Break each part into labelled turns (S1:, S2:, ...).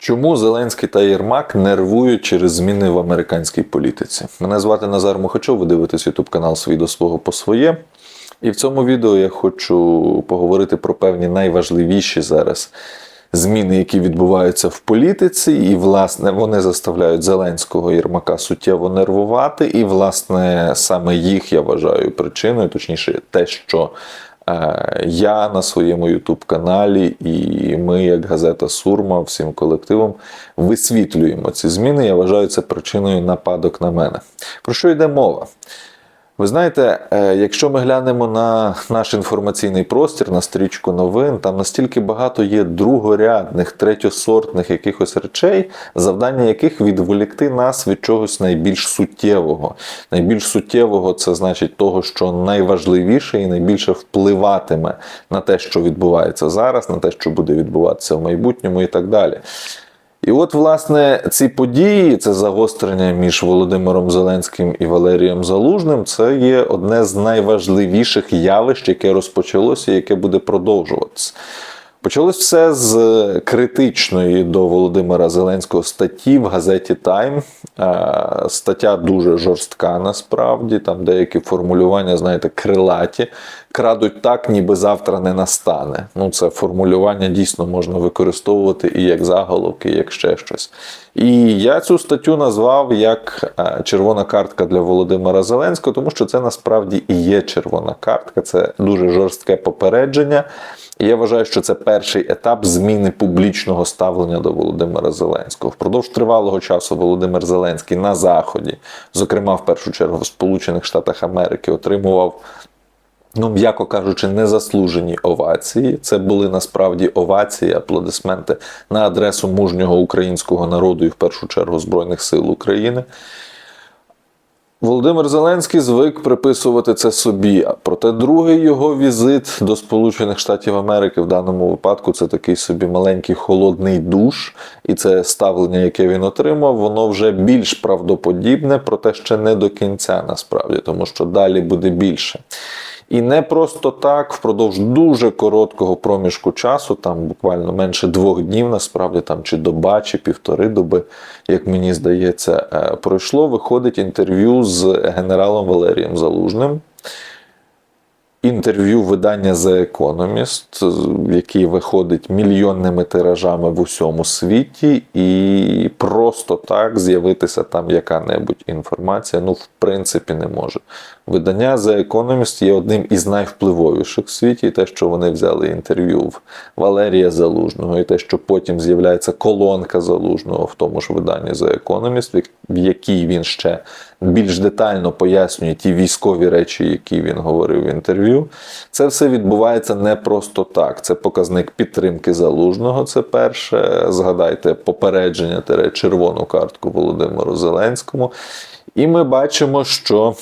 S1: Чому Зеленський та Єрмак нервують через зміни в американській політиці? Мене звати Назар Мухачов, ви дивитесь ютуб канал «Свій до свого по своє. І в цьому відео я хочу поговорити про певні найважливіші зараз зміни, які відбуваються в політиці, і, власне, вони заставляють Зеленського Єрмака суттєво нервувати. І, власне, саме їх я вважаю причиною, точніше, те, що я на своєму Ютуб-каналі, і ми, як газета Сурма, всім колективом висвітлюємо ці зміни. Я вважаю це причиною нападок на мене. Про що йде мова? Ви знаєте, е, якщо ми глянемо на наш інформаційний простір, на стрічку новин, там настільки багато є другорядних, третьосортних якихось речей, завдання яких відволікти нас від чогось найбільш суттєвого. Найбільш суттєвого це значить того, що найважливіше і найбільше впливатиме на те, що відбувається зараз, на те, що буде відбуватися в майбутньому, і так далі. І от, власне, ці події, це загострення між Володимиром Зеленським і Валерієм Залужним, це є одне з найважливіших явищ, яке розпочалося і яке буде продовжуватися. Почалось все з критичної до Володимира Зеленського статті в газеті Тайм. Стаття дуже жорстка, насправді. Там деякі формулювання, знаєте, крилаті, крадуть так, ніби завтра не настане. Ну, це формулювання дійсно можна використовувати і як заголовки, і як ще щось. І я цю статтю назвав як червона картка для Володимира Зеленського, тому що це насправді і є червона картка, це дуже жорстке попередження. І я вважаю, що це перший етап зміни публічного ставлення до Володимира Зеленського. Впродовж тривалого часу Володимир Зеленський на Заході, зокрема в першу чергу в Сполучених Штатах Америки, отримував. Ну, м'яко кажучи, незаслужені овації. Це були насправді овації, аплодисменти на адресу мужнього українського народу і в першу чергу Збройних сил України. Володимир Зеленський звик приписувати це собі. Проте другий його візит до Сполучених Штатів Америки в даному випадку це такий собі маленький холодний душ, і це ставлення, яке він отримав, воно вже більш правдоподібне, проте ще не до кінця насправді, тому що далі буде більше. І не просто так, впродовж дуже короткого проміжку часу, там буквально менше двох днів, насправді там чи доба, чи півтори доби, як мені здається, пройшло. Виходить інтерв'ю з генералом Валерієм Залужним. Інтерв'ю видання The Economist, який виходить мільйонними тиражами в усьому світі, і просто так з'явитися там яка-небудь інформація, ну, в принципі, не може. Видання The Economist є одним із найвпливовіших в світі, і те, що вони взяли інтерв'ю в Валерія Залужного, і те, що потім з'являється колонка Залужного в тому ж виданні The Economist, в якій він ще більш детально пояснює ті військові речі, які він говорив в інтерв'ю. Це все відбувається не просто так. Це показник підтримки залужного. Це перше. Згадайте попередження червону картку Володимиру Зеленському. І ми бачимо, що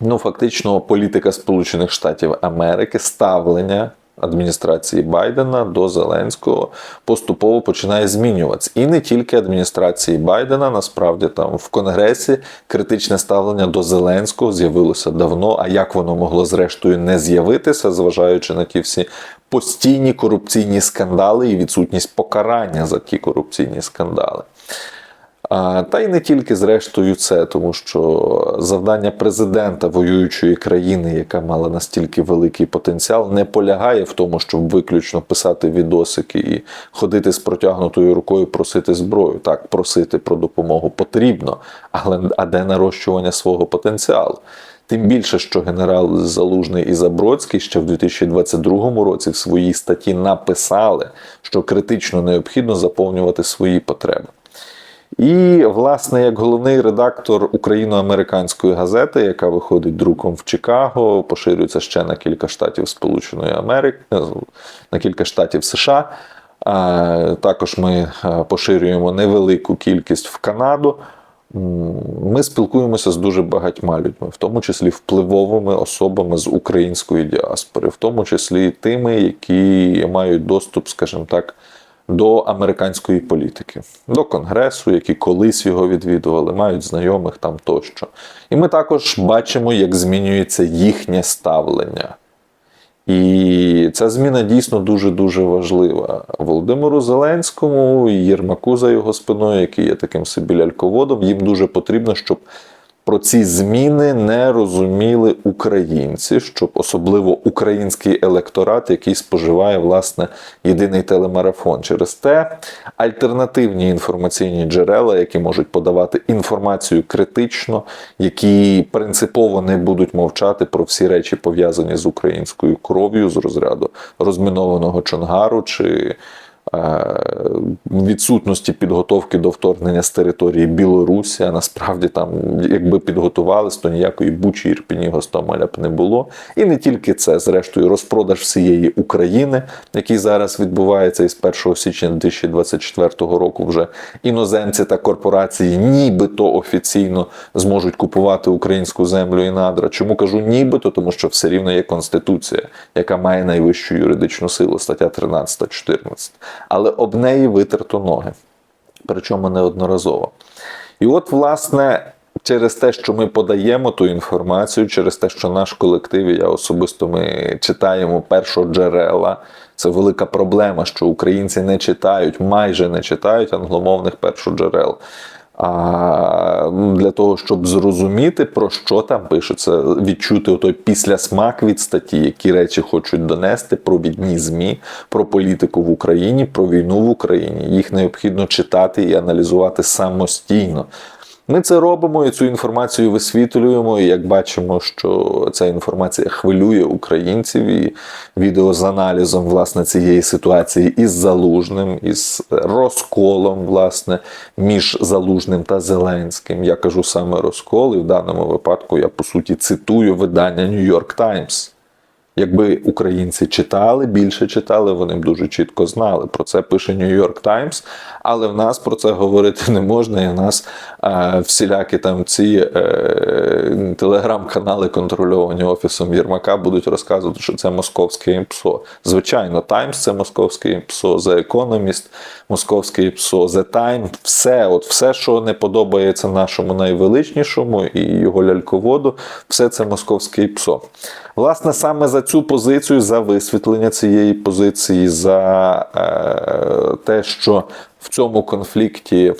S1: ну, фактично політика Сполучених Штатів Америки, ставлення адміністрації Байдена до Зеленського поступово починає змінюватися. І не тільки адміністрації Байдена, насправді там в Конгресі критичне ставлення до Зеленського з'явилося давно. А як воно могло зрештою не з'явитися, зважаючи на ті всі постійні корупційні скандали і відсутність покарання за ті корупційні скандали. Та й не тільки зрештою це, тому що завдання президента воюючої країни, яка мала настільки великий потенціал, не полягає в тому, щоб виключно писати відосики і ходити з протягнутою рукою, просити зброю. Так, просити про допомогу потрібно, але а де нарощування свого потенціалу? Тим більше, що генерал Залужний і Забродський ще в 2022 році в своїй статті написали, що критично необхідно заповнювати свої потреби. І, власне, як головний редактор україно-американської газети, яка виходить друком в Чикаго, поширюється ще на кілька штатів Сполученої Америки, на кілька штатів США. Також ми поширюємо невелику кількість в Канаду. Ми спілкуємося з дуже багатьма людьми, в тому числі впливовими особами з української діаспори, в тому числі тими, які мають доступ, скажімо так до американської політики, до конгресу, які колись його відвідували, мають знайомих там тощо. І ми також бачимо, як змінюється їхнє ставлення. І ця зміна дійсно дуже дуже важлива. Володимиру Зеленському і Єрмаку за його спиною, який є таким собі ляльководом, їм дуже потрібно, щоб про ці зміни не розуміли українці, щоб особливо український електорат, який споживає власне єдиний телемарафон. Через те альтернативні інформаційні джерела, які можуть подавати інформацію критично, які принципово не будуть мовчати про всі речі пов'язані з українською кров'ю з розряду розмінованого Чонгару чи відсутності підготовки до вторгнення з території Білорусі. Насправді там, якби підготувались, то ніякої Бучі, Ірпіні, Гостомеля б не було. І не тільки це, зрештою, розпродаж всієї України, який зараз відбувається із 1 січня 2024 року. Вже іноземці та корпорації, нібито офіційно зможуть купувати українську землю і надра. Чому кажу нібито? Тому що все рівно є конституція, яка має найвищу юридичну силу, стаття 13-14. Але об неї витерто ноги, причому неодноразово. І от, власне, через те, що ми подаємо ту інформацію, через те, що наш колектив, і я особисто ми читаємо першоджерела, це велика проблема, що українці не читають, майже не читають англомовних першоджерел. А для того, щоб зрозуміти, про що там пишеться, відчути той післясмак від статті, які речі хочуть донести про бідні ЗМІ, про політику в Україні, про війну в Україні. Їх необхідно читати і аналізувати самостійно. Ми це робимо і цю інформацію висвітлюємо. І як бачимо, що ця інформація хвилює українців і відео з аналізом власне цієї ситуації із залужним, із розколом, власне, між залужним та Зеленським. Я кажу саме розкол, і в даному випадку я по суті цитую видання New York Times. Якби українці читали, більше читали, вони б дуже чітко знали. Про це пише York Times, але в нас про це говорити не можна. І в нас е, всілякі там ці е, телеграм-канали, контрольовані офісом Єрмака, будуть розказувати, що це московське ПСО. Звичайно, Times це московське ПСО, The Economist, московське ПСО, The Time, все, от все, що не подобається нашому найвеличнішому і його ляльководу, все це московське ПСО. Власне, саме за цю позицію, за висвітлення цієї позиції, за е, те, що в цьому конфлікті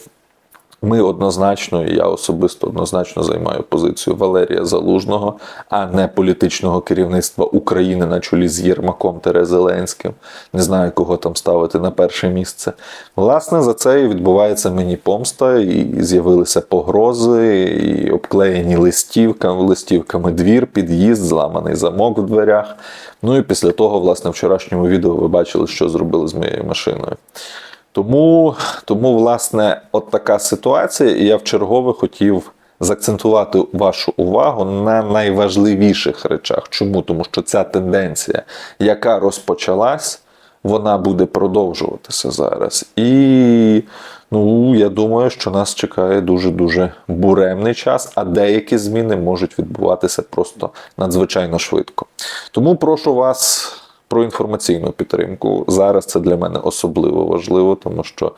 S1: ми однозначно, і я особисто однозначно займаю позицію Валерія Залужного, а не політичного керівництва України на чолі з Єрмаком Тере Зеленським. Не знаю, кого там ставити на перше місце. Власне, за це і відбувається мені помста, і з'явилися погрози, і обклеєні листівками, листівками двір, під'їзд, зламаний замок в дверях. Ну і після того, власне, в вчорашньому відео ви бачили, що зробили з моєю машиною. Тому, тому, власне, от така ситуація, і я в чергове хотів заакцентувати вашу увагу на найважливіших речах. Чому? Тому що ця тенденція, яка розпочалась, вона буде продовжуватися зараз. І ну, я думаю, що нас чекає дуже-дуже буремний час, а деякі зміни можуть відбуватися просто надзвичайно швидко. Тому прошу вас про інформаційну підтримку. Зараз це для мене особливо важливо, тому що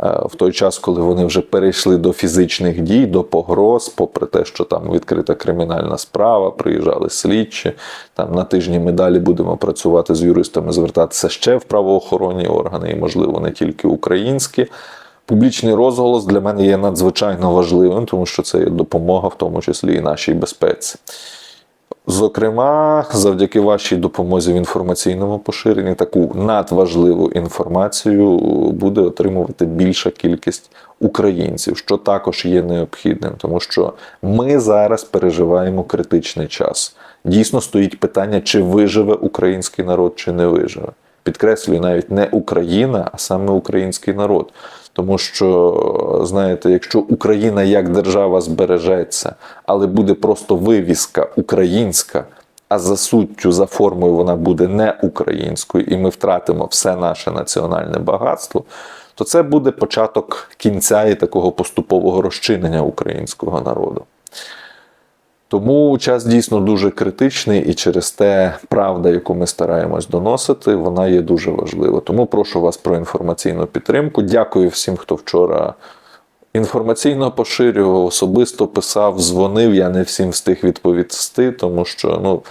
S1: е, в той час, коли вони вже перейшли до фізичних дій, до погроз, попри те, що там відкрита кримінальна справа, приїжджали слідчі. Там на тижні ми далі будемо працювати з юристами, звертатися ще в правоохоронні органи, і, можливо, не тільки українські. Публічний розголос для мене є надзвичайно важливим, тому що це є допомога, в тому числі і нашій безпеці. Зокрема, завдяки вашій допомозі в інформаційному поширенні таку надважливу інформацію буде отримувати більша кількість українців, що також є необхідним, тому що ми зараз переживаємо критичний час. Дійсно стоїть питання, чи виживе український народ, чи не виживе. Підкреслюю, навіть не Україна, а саме український народ. Тому що, знаєте, якщо Україна як держава збережеться, але буде просто вивіска українська, а за суттю, за формою вона буде не українською, і ми втратимо все наше національне багатство, то це буде початок кінця і такого поступового розчинення українського народу. Тому час дійсно дуже критичний, і через те правда, яку ми стараємось доносити, вона є дуже важлива. Тому прошу вас про інформаційну підтримку. Дякую всім, хто вчора інформаційно поширював, особисто писав, дзвонив. Я не всім встиг відповісти, тому що ну.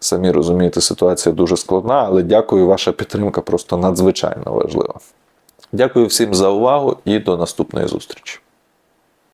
S1: Самі розумієте, ситуація дуже складна, але дякую, ваша підтримка просто надзвичайно важлива. Дякую всім за увагу і до наступної зустрічі.